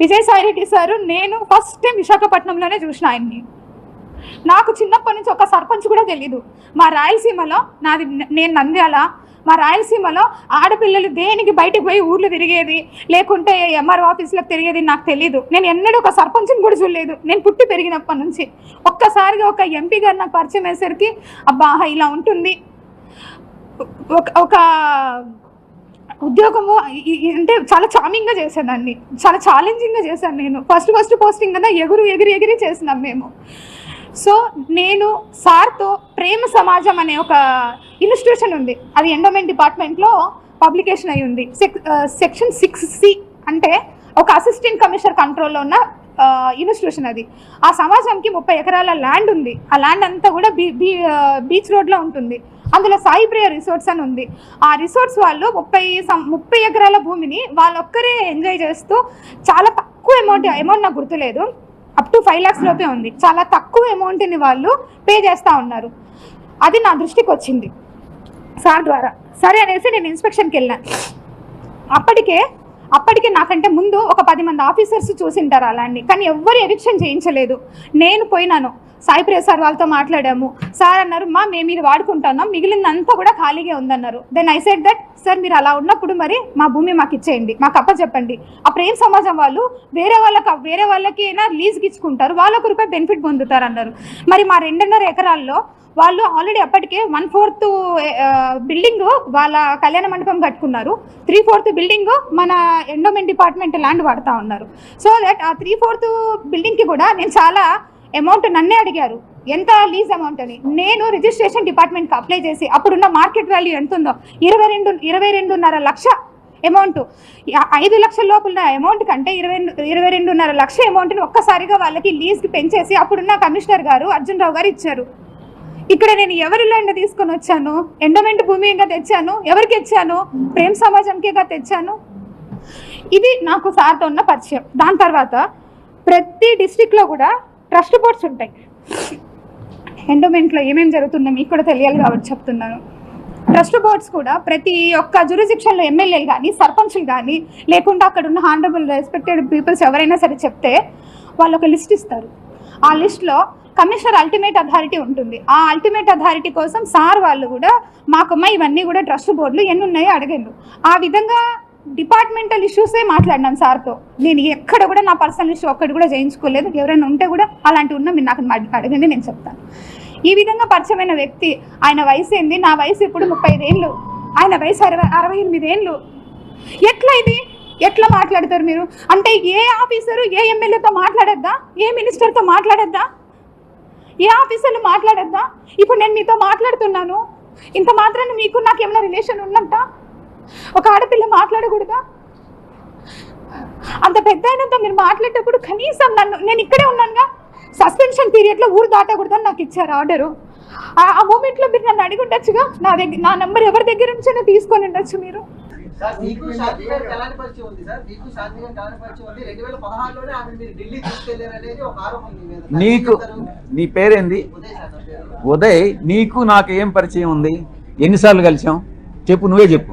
Vijayasai Reddy sir నేను first time విశాఖపట్నంలోనే చూసిన ఆయన్ని. నాకు చిన్నప్పటి నుంచి ఒక సర్పంచ్ కూడా తెలీదు. మా రాయలసీమలో నాది నేను నంద్యాల. మా రాయలసీమలో ఆడపిల్లలు దేనికి బయటికి పోయి ఊర్లు తిరిగేది లేకుంటే ఎంఆర్ఓ ఆఫీసులకు తిరిగేది నాకు తెలీదు. నేను ఎన్నడూ ఒక సర్పంచ్ని కూడా చూడలేదు. నేను పుట్టి పెరిగినప్పటి నుంచి. ఒక్కసారిగా ఒక ఎంపీ గారు నాకు పరిచయం అయ్యేసరికి అబ్బా ఇలా ఉంటుంది. ఒక ఒక ఉద్యోగము అంటే చాలా చామింగ్గా చేసేదాన్ని. చాలా ఛాలెంజింగ్గా చేశాను నేను. ఫస్ట్ ఫస్ట్ పోస్టింగ్ కదా ఎగురు ఎగిరి ఎగిరి చేసినాం మేము. సో నేను సార్తో ప్రేమ సమాజం అనే ఒక ఇన్స్టిట్యూషన్ ఉంది. అది ఎండోమెంట్ డిపార్ట్మెంట్లో పబ్లికేషన్ అయి ఉంది. సెక్ సెక్షన్ సిక్స్ సి అంటే ఒక అసిస్టెంట్ కమిషనర్ కంట్రోల్లో ఉన్న uh, ఇన్స్టిట్యూషన్ అది. ఆ సమాజంకి ముప్పై ఎకరాల ల్యాండ్ ఉంది. ఆ ల్యాండ్ అంతా కూడా బీ బీ uh, బీచ్ రోడ్లో ఉంటుంది. అందులో సాయి ప్రియ రిసార్ట్స్ అని ఉంది. ఆ రిసార్ట్స్ వాళ్ళు ముప్పై సం- ముప్పై ఎకరాల భూమిని వాళ్ళొక్కరే ఎంజాయ్ చేస్తూ చాలా తక్కువ అమౌంట్ అమౌంట్ నాకు గుర్తులేదు. అప్ టు ఫైవ్ ల్యాక్స్ లోపే ఉంది. చాలా తక్కువ అమౌంట్ని వాళ్ళు పే చేస్తూ ఉన్నారు. అది నా దృష్టికి వచ్చింది. సార్ ద్వారా. సరే అనేసి నేను ఇన్స్పెక్షన్కి వెళ్ళాను అప్పటికే అప్పటికే నాకంటే ముందు ఒక పది మంది ఆఫీసర్స్ చూసింటారు అలాంటి. కానీ ఎవ్వరు ఎవిక్షన్ చేయించలేదు. నేను పోయినాను. సాయి ప్రియ సార్ వాళ్ళతో మాట్లాడాము. సార్ అన్నారు మా మేము ఇది వాడుకుంటున్నాం మిగిలినంతా కూడా ఖాళీగా ఉందన్నారు. Then I said that sir మీరు అలా ఉన్నప్పుడు మరి మా భూమి మాకు ఇచ్చేయండి మాకు అప్ప చెప్పండి ఆ ప్రేమ సమాజం వాళ్ళు వేరే వాళ్ళకి వేరే వాళ్ళకి అయినా లీజ్కి ఇచ్చుకుంటారు వాళ్ళకు రూపాయి బెనిఫిట్ పొందుతారు అన్నారు మరి మా రెండున్నర ఎకరాల్లో వాళ్ళు ఆల్రెడీ అప్పటికే వన్ ఫోర్త్ బిల్డింగ్ వాళ్ళ కళ్యాణ మండపం కట్టుకున్నారు. త్రీ ఫోర్త్ బిల్డింగ్ మన ఎండోమెంట్ డిపార్ట్మెంట్ ల్యాండ్ వాడుతూ ఉన్నారు. సో దట్ ఆ త్రీ ఫోర్త్ బిల్డింగ్కి కూడా నేను చాలా అమౌంట్ నన్నే అడిగారు. ఎంత లీజ్ అమౌంట్ అని. నేను రిజిస్ట్రేషన్ డిపార్ట్మెంట్కి అప్లై చేసి అప్పుడున్న మార్కెట్ వాల్యూ ఎంత ఉందో ఇరవై రెండు ఇరవై రెండున్నర లక్ష అమౌంట్. ఐదు లక్షల లోపల అమౌంట్ కంటే ఇరవై ఇరవై రెండున్నర లక్ష అమౌంట్ని ఒక్కసారిగా వాళ్ళకి లీజ్కి పెంచేసి అప్పుడున్న కమిషనర్ గారు అర్జున్ రావు గారు ఇచ్చారు. ఇక్కడ నేను ఎవరి ల్యాండ్ తీసుకొని వచ్చాను? ఎండోమెంట్ భూమిగా తెచ్చాను? ఎవరికి ఇచ్చాను? ప్రేమ సమాజంకేగా తెచ్చాను? ఇది నాకు సార్తో ఉన్న పరిచయం. దాని తర్వాత ప్రతి డిస్టిక్లో కూడా ట్రస్ట్ బోర్డ్స్ ఉంటాయి. ఎండోమెంట్లో ఏమేమి జరుగుతుందో మీకు కూడా తెలియాలి కాబట్టి చెప్తున్నాను. ట్రస్ట్ బోర్డ్స్ కూడా ప్రతి ఒక్క జురిజిక్షన్లో ఎమ్మెల్యేలు కానీ సర్పంచ్లు కానీ లేకుంటే అక్కడ ఉన్న హానరబుల్ రెస్పెక్టెడ్ పీపుల్స్ ఎవరైనా సరే చెప్తే వాళ్ళు ఒక లిస్ట్ ఇస్తారు. ఆ లిస్ట్లో కమిషనర్ అల్టిమేట్ అథారిటీ ఉంటుంది. ఆ అల్టిమేట్ అథారిటీ కోసం సార్ వాళ్ళు కూడా మాకమ్మ ఇవన్నీ కూడా ట్రస్ట్ బోర్డులు ఎన్ని ఉన్నాయో అడగండు. ఆ విధంగా డిపార్ట్మెంటల్ ఇష్యూసే మాట్లాడినాను సార్తో. నేను ఎక్కడ కూడా నా పర్సనల్ ఇష్యూ ఒక్కటి కూడా చేయించుకోలేదు. ఎవరైనా ఉంటే కూడా అలాంటి ఉన్నా మీరు నాకు అడగండి నేను చెప్తాను. ఈ విధంగా పరిచయమైన వ్యక్తి ఆయన వయసు ఏంది? నా వయసు ఇప్పుడు ముప్పై ఏళ్ళు ఆయన వయసు అరవై అరవై ఎనిమిది ఏళ్ళు ఎట్లా ఇది? ఎట్లా మాట్లాడతారు మీరు? అంటే ఏ ఆఫీసరు ఏ ఎమ్మెల్యేతో మాట్లాడొద్దా? ఏ మినిస్టర్తో మాట్లాడొద్దా? ఏ ఆఫీసర్లు మాట్లాడొద్దా? ఇప్పుడు నేను మీతో మాట్లాడుతున్నాను. ఇంత మాత్రాన్ని మీకు నాకు ఏమైనా రిలేషన్ ఉందంట ఒక ఆడపిల్ల మాట్లాడకూడదా? అంత పెద్ద ఆయనతో మీరు మాట్లాడేటప్పుడు కనీసం నన్ను నేను ఇక్కడే ఉన్నానుగా. సస్పెన్షన్ పీరియడ్లో ఊరు దాటకూడదని నాకు ఇచ్చారు ఆర్డరు ఆ మూమెంట్లో మీరు నన్ను అడిగి ఉండొచ్చుగా? నా దగ్గర నా నెంబర్ ఎవరి దగ్గర నుంచైనా తీసుకొని ఉండొచ్చు మీరు. సార్ మీకు శాంతి గారికి ఎలాంటి పరిచయం ఉంది సార్. మీకు శాంతి గారికి ఎలాంటి పరిచయం ఉంది. రెండు వేల పదహారులోనే ఆమె మీరు ఢిల్లీ తీసుకెళ్ళారు అనేది ఒక ఆరోపణ మీ మీద. దాన్ని నీకు? నీ పేరేంది? ఉదయ్ సార్ నా పేరు. ఉదయ్ నీకు నాకు ఏం పరిచయం ఉంది? ఎన్నిసార్లు కలిసాం? చెప్పు నువ్వే చెప్పు.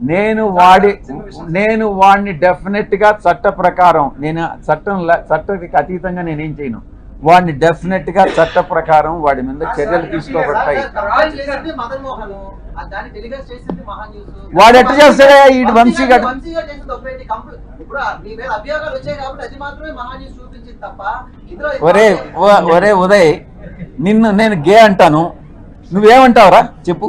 నేను వాడి నేను వాడిని డెఫినెట్గా చట్ట ప్రకారం నేను చట్టం చట్టానికి అతీతంగా నేనేం చేయను. వాడిని డెఫినెట్గా చట్ట ప్రకారం వాడి మీద చర్యలు తీసుకోబడతాయి. వాడు ఎట్ట చేస్తాడే? ఈడు వంశీ ఒరే ఒరే ఉదయ్ నిన్ను నేను గే అంటాను. నువ్వేమంటావురా? చెప్పు.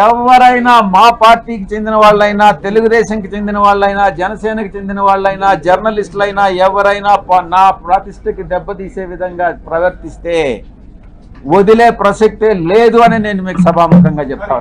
ఎవరైనా మా పార్టీకి చెందిన వాళ్ళైనా తెలుగుదేశంకి చెందిన వాళ్ళైనా జనసేనకి చెందిన వాళ్ళైనా జర్నలిస్టులైనా ఎవరైనా నా ప్రతిష్టకి దెబ్బతీసే విధంగా ప్రవర్తిస్తే వదిలే ప్రసక్తే లేదు అని నేను మీకు సభాముఖంగా చెప్తా